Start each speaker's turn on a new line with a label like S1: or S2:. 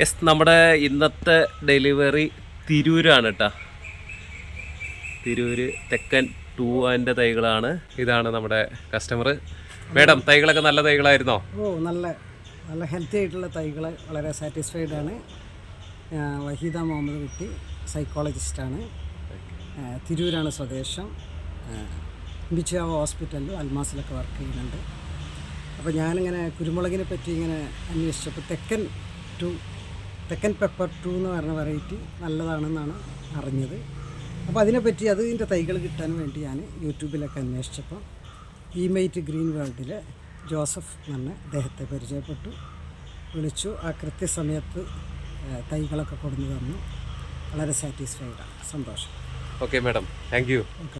S1: Yes നമ്മുടെ ഇന്നത്തെ delivery തിരൂരാണ് കേട്ടോ തിരൂര് തെക്കൻ ടൂ ആന്റെ തൈകളാണ്. ഇതാണ് നമ്മുടെ കസ്റ്റമർ മേഡം തൈകളൊക്കെ നല്ല തൈകളായിരുന്നോ?
S2: ഓ നല്ല നല്ല ഹെൽത്തി ആയിട്ടുള്ള തൈകൾ വളരെ സാറ്റിസ്ഫൈഡ് ആണ്. വഹീദ മുഹമ്മദ് കുട്ടി സൈക്കോളജിസ്റ്റാണ് തിരൂരാണ് സ്വദേശം. ബിച്ചാവ ഹോസ്പിറ്റലിൽ അൽമാസിലൊക്കെ വർക്ക് ചെയ്യുന്നുണ്ട്. അപ്പോൾ ഞാനിങ്ങനെ കുരുമുളകിനെ പറ്റി ഇങ്ങനെ അന്വേഷിച്ചപ്പോൾ തെക്കൻ ടു തെക്കൻ പെപ്പർ ടു എന്ന് പറഞ്ഞ വെറൈറ്റി നല്ലതാണെന്നാണ് അറിഞ്ഞത്. അപ്പോൾ അതിനെപ്പറ്റി അതിന്റെ തൈകൾ കിട്ടാൻ വേണ്ടി ഞാൻ യൂട്യൂബിലൊക്കെ അന്വേഷിച്ചപ്പോൾ ഇമെയ്റ്റ് ഗ്രീൻ വേൾഡിലെ ജോസഫ് എന്ന് അദ്ദേഹത്തെ പരിചയപ്പെട്ടു. വിളിച്ചു ആ കൃത്യസമയത്ത് തൈകളൊക്കെ കൊണ്ടു തന്നു. വളരെ സാറ്റിസ്ഫൈഡാണ് സന്തോഷം.
S1: Okay madam thank you
S2: okay